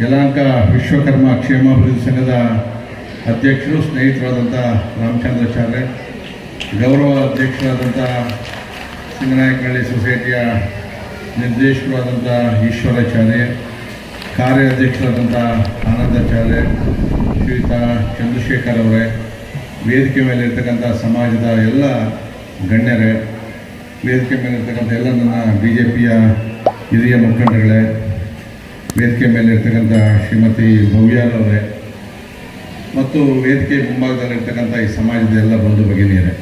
ಯಲಹಂಕ ವಿಶ್ವಕರ್ಮ ಕ್ಷೇಮಾಭಿವೃದ್ಧಿ ಸಂಘದ ಅಧ್ಯಕ್ಷರು ಸ್ನೇಹಿತರಾದಂಥ ರಾಮಚಂದ್ರಾಚಾರ್ಯ ಗೌರವ ಅಧ್ಯಕ್ಷರಾದಂಥ ಸಿಂಗನಾಯಕನಹಳ್ಳಿ ಸೊಸೈಟಿಯ ನಿರ್ದೇಶಕರಾದಂಥ ಈಶ್ವರಾಚಾರ್ಯ ಕಾರ್ಯಾಧ್ಯಕ್ಷರಾದಂಥ ಆನಂದಾಚಾರ್ಯ ಶ್ರೀಯುತ ಚಂದ್ರಶೇಖರ್ ಅವರೇ, ವೇದಿಕೆ ಮೇಲೆ ಇರ್ತಕ್ಕಂಥ ಸಮಾಜದ ಎಲ್ಲ ಗಣ್ಯರೇ, ವೇದಿಕೆ ಮೇಲೆ ಇರ್ತಕ್ಕಂಥ ಎಲ್ಲ ನನ್ನ ಬಿ ಜೆ ಪಿಯ ಹಿರಿಯ ಮುಖಂಡಗಳೇ ವೇದಿಕೆ ಮೇಲೆ ಇರ್ತಕ್ಕಂಥ ಶ್ರೀಮತಿ ಭವ್ಯಾರವರೇ ಮತ್ತು ವೇದಿಕೆ ಮುಂಭಾಗದಲ್ಲಿರ್ತಕ್ಕಂಥ ಈ ಸಮಾಜದ ಎಲ್ಲ ಬಂಧು ಭಗಿನಿಯರೇ.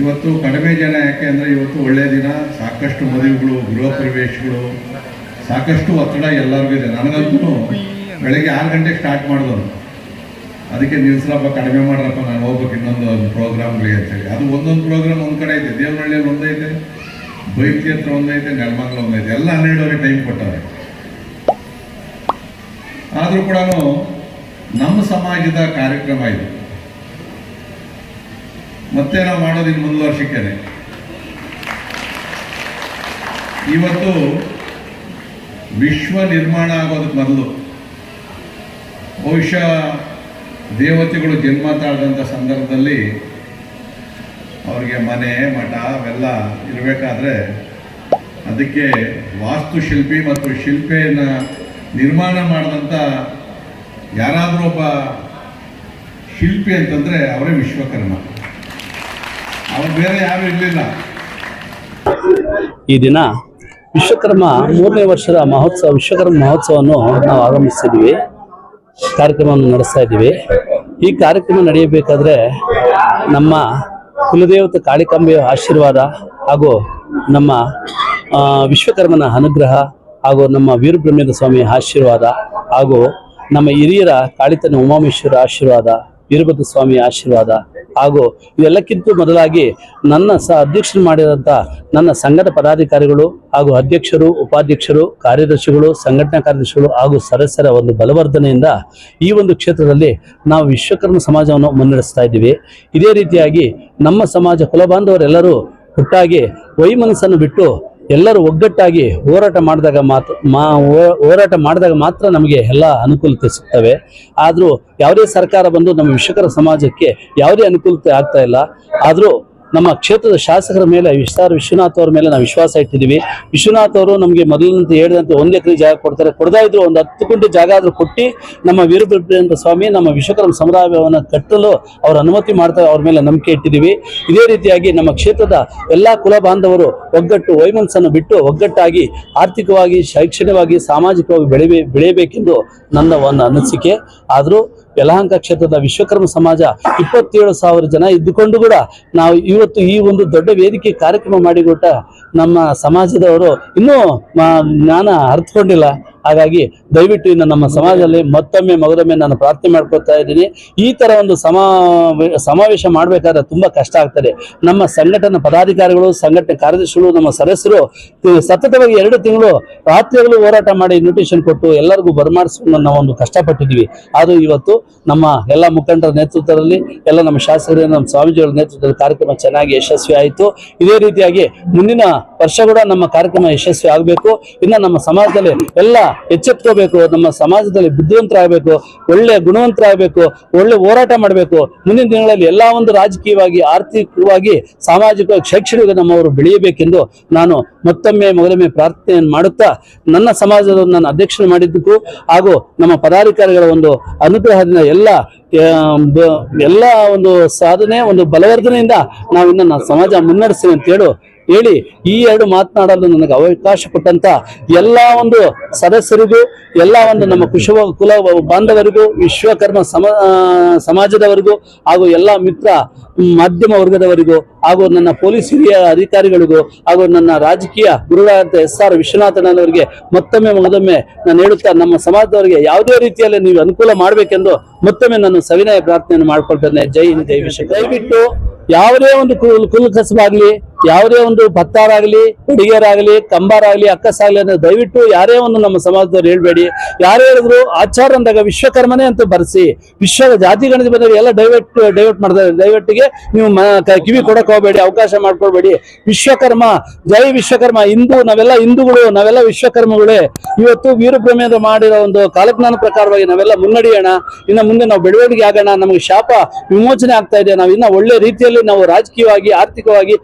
ಇವತ್ತು ಕಡಿಮೆ ಜನ ಯಾಕೆ ಅಂದರೆ ಇವತ್ತು ಒಳ್ಳೆಯ ದಿನ, ಸಾಕಷ್ಟು ಮದುವೆಗಳು, ಗೃಹ ಪ್ರವೇಶಗಳು, ಸಾಕಷ್ಟು ಒತ್ತಡ ಎಲ್ಲರಿಗೂ ಇದೆ. ನನಗಂತೂ ಬೆಳಗ್ಗೆ ಆರು ಗಂಟೆಗೆ ಸ್ಟಾರ್ಟ್ ಮಾಡಿದವರು. ಅದಕ್ಕೆ ನಿಲ್ಸ್ರಪ್ಪ, ಕಡಿಮೆ ಮಾಡ್ರಪ್ಪ, ನಾನು ಹೋಗ್ಬೇಕು ಇನ್ನೊಂದು ಪ್ರೋಗ್ರಾಮ್ಗಳಿಗೆ ಅಂತೇಳಿ ಅದು ಒಂದೊಂದು ಪ್ರೋಗ್ರಾಮ್ ಒಂದು ಕಡೆ ಐತೆ. ದೇವನಹಳ್ಳಿಯಲ್ಲಿ ಒಂದೈತೆ ಬೈಕ್ತಿ ಹತ್ರ ಒಂದೈತೆ ನೆಲಮಂಗಲ ಒಂದೈತೆ ಎಲ್ಲ ಹನ್ನೆರಡುವರೆ ಟೈಮ್ ಕೊಟ್ಟವ್ರೆ. ಆದರೂ ಕೂಡ ನಮ್ಮ ಸಮಾಜದ ಕಾರ್ಯಕ್ರಮ ಇದು. ಮತ್ತೆ ನಾವು ಮಾಡೋದಿನ್ನು ಮುಂದುವರ್ಷಕ್ಕೇನೆ ಇವತ್ತು ವಿಶ್ವ ನಿರ್ಮಾಣ ಆಗೋದಕ್ಕೆ ಮೊದಲು ಬಹುಶಃ ದೇವತೆಗಳು ಜನ್ಮ ತಾಳದಂಥ ಸಂದರ್ಭದಲ್ಲಿ ಅವರಿಗೆ ಮನೆ, ಮಠ ಅವೆಲ್ಲ ಇರಬೇಕಾದ್ರೆ ಅದಕ್ಕೆ ವಾಸ್ತುಶಿಲ್ಪಿ ಮತ್ತು ಶಿಲ್ಪೆಯನ್ನು ನಿರ್ಮಾಣ ಮಾಡಿದಂಥ ಯಾರಾದರೂ ಒಬ್ಬ ಶಿಲ್ಪಿ ಅಂತಂದರೆ ಅವರೇ ವಿಶ್ವಕರ್ಮ. ಅವ್ರು ಬೇರೆ ಯಾರು ಇರಲಿಲ್ಲ. ಈ ದಿನ ವಿಶ್ವಕರ್ಮ ಮೂರನೇ ವರ್ಷದ ಮಹೋತ್ಸವ, ವಿಶ್ವಕರ್ಮ ಮಹೋತ್ಸವವನ್ನು ನಾವು ಆಗಮಿಸಿದ್ದೀವಿ. ಕಾರ್ಯಕ್ರಮವನ್ನು ನಡೆಸ್ತಾ ಇದ್ದೀವಿ. ಈ ಕಾರ್ಯಕ್ರಮ ನಡೆಯಬೇಕಾದ್ರೆ ನಮ್ಮ ಕುಲದೇವತೆ ಕಾಳಿಕಾಂಬೆಯ ಆಶೀರ್ವಾದ ಹಾಗೂ ನಮ್ಮ ವಿಶ್ವಕರ್ಮನ ಅನುಗ್ರಹ ಹಾಗೂ ನಮ್ಮ ವೀರಬ್ರಹ್ಮೇಂದ್ರ ಸ್ವಾಮಿಯ ಆಶೀರ್ವಾದ ಹಾಗೂ ನಮ್ಮ ಹಿರಿಯರ ಕಾಳಿತನ ಉಮಾಮೇಶ್ವರ ಆಶೀರ್ವಾದ, ವೀರಭದ್ರ ಸ್ವಾಮಿಯ ಆಶೀರ್ವಾದ ಹಾಗೂ ಇದೆಲ್ಲಕ್ಕಿಂತ ಮೊದಲಾಗಿ ನನ್ನ ಸ ಅಧ್ಯಕ್ಷರು ಮಾಡಿದಂಥ ನನ್ನ ಸಂಘದ ಪದಾಧಿಕಾರಿಗಳು ಹಾಗೂ ಅಧ್ಯಕ್ಷರು, ಉಪಾಧ್ಯಕ್ಷರು, ಕಾರ್ಯದರ್ಶಿಗಳು, ಸಂಘಟನಾ ಕಾರ್ಯದರ್ಶಿಗಳು ಹಾಗೂ ಸದಸ್ಯರ ಒಂದು ಬಲವರ್ಧನೆಯಿಂದ ಈ ಒಂದು ಕ್ಷೇತ್ರದಲ್ಲಿ ನಾವು ವಿಶ್ವಕರ್ಮ ಸಮಾಜವನ್ನು ಮುನ್ನಡೆಸ್ತಾ ಇದ್ದೀವಿ. ಇದೇ ರೀತಿಯಾಗಿ ನಮ್ಮ ಸಮಾಜ ಕುಲಬಾಂಧವರೆಲ್ಲರೂ ಒಟ್ಟಾಗಿ ವೈಮನಸ್ಸನ್ನು ಬಿಟ್ಟು ಎಲ್ಲರೂ ಒಗ್ಗಟ್ಟಾಗಿ ಹೋರಾಟ ಮಾಡಿದಾಗ ಮಾತ್ರ ಮಾ ಹೋರಾಟ ಮಾಡಿದಾಗ ಮಾತ್ರ ನಮಗೆ ಎಲ್ಲ ಅನುಕೂಲತೆ ಸಿಗ್ತವೆ. ಆದರೂ ಯಾವುದೇ ಸರ್ಕಾರ ಬಂದು ನಮ್ಮ ವಿಷಕರ ಸಮಾಜಕ್ಕೆ ಯಾವುದೇ ಅನುಕೂಲತೆ ಆಗ್ತಾ ಇಲ್ಲ. ಆದರೂ ನಮ್ಮ ಕ್ಷೇತ್ರದ ಶಾಸಕರ ಮೇಲೆ, ವಿಸ್ತಾರ ವಿಶ್ವನಾಥ್ ಅವರ ಮೇಲೆ ನಾವು ವಿಶ್ವಾಸ ಇಟ್ಟಿದ್ದೀವಿ. ವಿಶ್ವನಾಥ್ ಅವರು ನಮಗೆ ಮೊದಲಿನಂತೆ ಹೇಳಿದಂತೆ ಒಂದು ಎಕರೆ ಜಾಗ ಕೊಡ್ತಾರೆ. ಕೊಡದಾ ಇದ್ರು ಒಂದು ಹತ್ತು ಗುಂಟೆ ಜಾಗ ಆದರೂ ಕೊಟ್ಟು ನಮ್ಮ ವೀರಭದ್ರೇಂದ್ರ ಸ್ವಾಮಿ, ನಮ್ಮ ವಿಶ್ವಕರ್ಮ ಸಮುದಾಯವನ್ನು ಕಟ್ಟಲು ಅವರ ಅನುಮತಿ ಮಾಡ್ತಾ ಅವ್ರ ಮೇಲೆ ನಂಬಿಕೆ ಇಟ್ಟಿದ್ದೀವಿ. ಇದೇ ರೀತಿಯಾಗಿ ನಮ್ಮ ಕ್ಷೇತ್ರದ ಎಲ್ಲ ಕುಲ ಬಾಂಧವರು ಒಗ್ಗಟ್ಟು ವೈಮನಸ್ಸನ್ನು ಬಿಟ್ಟು ಒಗ್ಗಟ್ಟಾಗಿ ಆರ್ಥಿಕವಾಗಿ, ಶೈಕ್ಷಣಿಕವಾಗಿ, ಸಾಮಾಜಿಕವಾಗಿ ಬೆಳಿಬೇ ಬೆಳೆಯಬೇಕೆಂದು ನನ್ನ ಒಂದು ಅನಿಸಿಕೆ. ಆದರೂ ಯಲಹಂಕ ಕ್ಷೇತ್ರದ ವಿಶ್ವಕರ್ಮ ಸಮಾಜ ಇಪ್ಪತ್ತೇಳು ಸಾವಿರ ಜನ ಇದ್ದುಕೊಂಡು ಕೂಡ ನಾವು ಇವತ್ತು ಈ ಒಂದು ದೊಡ್ಡ ವೇದಿಕೆ ಕಾರ್ಯಕ್ರಮ ಮಾಡಿಕೊಟ್ಟ ನಮ್ಮ ಸಮಾಜದವರು ಇನ್ನೂ ಜ್ಞಾನ ಅರ್ಥಕೊಂಡಿಲ್ಲ ಹಾಗಾಗಿ ದಯವಿಟ್ಟು ಇನ್ನು ನಮ್ಮ ಸಮಾಜದಲ್ಲಿ ಮತ್ತೊಮ್ಮೆ ಮಗದೊಮ್ಮೆ ನಾನು ಪ್ರಾರ್ಥನೆ ಮಾಡ್ಕೊತಾ ಇದ್ದೀನಿ. ಈ ತರ ಒಂದು ಸಮಾ ಸಮಾವೇಶ ಮಾಡಬೇಕಾದ್ರೆ ತುಂಬಾ ಕಷ್ಟ ಆಗ್ತದೆ. ನಮ್ಮ ಸಂಘಟನಾ ಪದಾಧಿಕಾರಿಗಳು, ಸಂಘಟನೆ ಕಾರ್ಯದರ್ಶಿಗಳು, ನಮ್ಮ ಸದಸ್ಯರು ಸತತವಾಗಿ ಎರಡು ತಿಂಗಳು ರಾತ್ರಿಗಳು ಹೋರಾಟ ಮಾಡಿ ಇನ್ವಿಟೇಷನ್ ಕೊಟ್ಟು ಎಲ್ಲರಿಗೂ ಬರಮಾಡಿಸ್ಕೊಂಡು ನಾವು ಒಂದು ಕಷ್ಟಪಟ್ಟಿದ್ದೀವಿ. ಅದು ಇವತ್ತು ನಮ್ಮ ಎಲ್ಲ ಮುಖಂಡರ ನೇತೃತ್ವದಲ್ಲಿ, ಎಲ್ಲ ನಮ್ಮ ಶಾಸಕರ, ನಮ್ಮ ಸ್ವಾಮೀಜಿಗಳ ನೇತೃತ್ವದಲ್ಲಿ ಕಾರ್ಯಕ್ರಮ ಚೆನ್ನಾಗಿ ಯಶಸ್ವಿ ಆಯಿತು. ಇದೇ ರೀತಿಯಾಗಿ ಮುಂದಿನ ವರ್ಷ ಕೂಡ ನಮ್ಮ ಕಾರ್ಯಕ್ರಮ ಯಶಸ್ವಿ ಆಗಬೇಕು. ಇನ್ನು ನಮ್ಮ ಸಮಾಜದಲ್ಲಿ ಎಲ್ಲ ಎಚ್ಚೆತ್ಕೋಬೇಕು, ನಮ್ಮ ಸಮಾಜದಲ್ಲಿ ಬುದ್ಧಿವಂತರಾಗಬೇಕು, ಒಳ್ಳೆ ಗುಣವಂತರಾಗಬೇಕು, ಒಳ್ಳೆ ಹೋರಾಟ ಮಾಡಬೇಕು. ಮುಂದಿನ ದಿನಗಳಲ್ಲಿ ಎಲ್ಲ ಒಂದು ರಾಜಕೀಯವಾಗಿ, ಆರ್ಥಿಕವಾಗಿ, ಸಾಮಾಜಿಕವಾಗಿ ಶೈಕ್ಷಣಿಕ ನಮ್ಮವರು ಬೆಳೆಯಬೇಕೆಂದು ನಾನು ಮತ್ತೊಮ್ಮೆ, ಮೊದಲೊಮ್ಮೆ ಪ್ರಾರ್ಥನೆಯನ್ನು ಮಾಡುತ್ತಾ, ನನ್ನ ಸಮಾಜದ ನಾನು ಅಧ್ಯಕ್ಷನ ಮಾಡಿದ್ದಕ್ಕೂ ಹಾಗೂ ನಮ್ಮ ಪದಾಧಿಕಾರಿಗಳ ಒಂದು ಅನುಗ್ರಹದಿಂದ ಎಲ್ಲ ಎಲ್ಲ ಒಂದು ಸಾಧನೆ, ಒಂದು ಬಲವರ್ಧನೆಯಿಂದ ನಾವು ಇನ್ನು ಸಮಾಜ ಮುನ್ನಡೆಸಿ ಅಂತ ಹೇಳು. ಹೇಳಿ ಈ ಎರಡು ಮಾತನಾಡಲು ನನಗೆ ಅವಕಾಶ ಕೊಟ್ಟಂತ ಎಲ್ಲ ಒಂದು ಸದಸ್ಯರಿಗೂ, ಎಲ್ಲ ಒಂದು ನಮ್ಮ ಕುಶವ ಕುಲ ಬಾಂಧವರಿಗೂ, ವಿಶ್ವಕರ್ಮ ಸಮ ಸಮಾಜದವರಿಗೂ ಹಾಗೂ ಎಲ್ಲ ಮಿತ್ರ ಮಾಧ್ಯಮ ವರ್ಗದವರಿಗೂ ಹಾಗೂ ನನ್ನ ಪೊಲೀಸ್ ಹಿರಿಯ ಅಧಿಕಾರಿಗಳಿಗೂ ಹಾಗೂ ನನ್ನ ರಾಜಕೀಯ ಗುರುಗಳಾದ ಎಸ್ ಆರ್ ವಿಶ್ವನಾಥನವರಿಗೆ ಮತ್ತೊಮ್ಮೆ ಮೊದೊಮ್ಮೆ ನಾನು ಹೇಳುತ್ತಾ ನಮ್ಮ ಸಮಾಜದವರಿಗೆ ಯಾವುದೇ ರೀತಿಯಲ್ಲಿ ನೀವು ಅನುಕೂಲ ಮಾಡಬೇಕೆಂದು ಮತ್ತೊಮ್ಮೆ ನಾನು ಸವಿನಯ ಪ್ರಾರ್ಥನೆಯನ್ನು ಮಾಡ್ಕೊಳ್ತೇನೆ. ಜೈ ಹಿಂದ್, ಜೈ ವಿಶ್ವ ದಯವಿಟ್ಟು ಯಾವುದೇ ಒಂದು ಕುಲ್ ಕುಲ್ ಕಸಬಾಗ್ಲಿ ಯಾವುದೇ ಒಂದು ಭತ್ತಾರಾಗಲಿ ಹುಡುಗಿಯರಾಗಲಿ, ಕಂಬಾರಾಗಲಿ, ಅಕ್ಕಸಾಗಲಿ ಅನ್ನೋ ದಯವಿಟ್ಟು ಯಾರೇ ಒಂದು ನಮ್ಮ ಸಮಾಜದವ್ರು ಹೇಳ್ಬೇಡಿ. ಯಾರೇ ಹೇಳಿದ್ರು ಆಚಾರ ಅಂದಾಗ ವಿಶ್ವಕರ್ಮನೇ ಅಂತ ಬರೆಸಿ. ವಿಶ್ವ ಜಾತಿ ಗಣಿತ ಬಂದಾಗ ಎಲ್ಲ ಡೈವರ್ಟ್ ಡೈವರ್ಟ್ ಮಾಡಿದ್ರೆ ದಯವಿಟ್ಟಿಗೆ ನೀವು ಕಿವಿ ಕೊಡಕ್ ಹೋಗಬೇಡಿ, ಅವಕಾಶ ಮಾಡ್ಕೊಳ್ಬೇಡಿ. ವಿಶ್ವಕರ್ಮ, ಜೈ ವಿಶ್ವಕರ್ಮ, ಹಿಂದೂ, ನಾವೆಲ್ಲ ಹಿಂದೂಗಳು, ನಾವೆಲ್ಲ ವಿಶ್ವಕರ್ಮಗಳೇ. ಇವತ್ತು ವೀರಬ್ರಹ್ಮೇಂದ್ರ ಮಾಡಿರೋ ಒಂದು ಕಾಲಜ್ಞಾನ ಪ್ರಕಾರವಾಗಿ ನಾವೆಲ್ಲ ಮುನ್ನಡೆಯೋಣ. ಇನ್ನು ಮುಂದೆ ನಾವು ಬೆಳವಣಿಗೆ ಆಗೋಣ. ನಮಗೆ ಶಾಪ ವಿಮೋಚನೆ ಆಗ್ತಾ ಇದೆ. ನಾವು ಇನ್ನ ಒಳ್ಳೆ ರೀತಿಯಲ್ಲಿ ನಾವು ರಾಜಕೀಯವಾಗಿ, ಆರ್ಥಿಕವಾಗಿ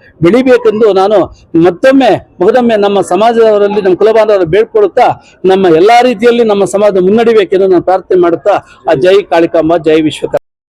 ಬೆಳಿಬೇಕೆಂದು ನಾನು ಮತ್ತೊಮ್ಮೆ ಮೊದಮ್ಮೆ ನಮ್ಮ ಸಮಾಜದವರಲ್ಲಿ ನಮ್ಮ ಕುಲಬಾಂಧವರ ಬೇಡ್ಕೊಡುತ್ತಾ ನಮ್ಮ ಎಲ್ಲಾ ರೀತಿಯಲ್ಲಿ ನಮ್ಮ ಸಮಾಜ ಮುನ್ನಡಿಬೇಕೆಂದು ನಾನು ಪ್ರಾರ್ಥನೆ ಮಾಡುತ್ತಾ, ಆ ಜೈ ಕಾಳಿಕಾಂಬ, ಜೈ ವಿಶ್ವಕರ್ಮ.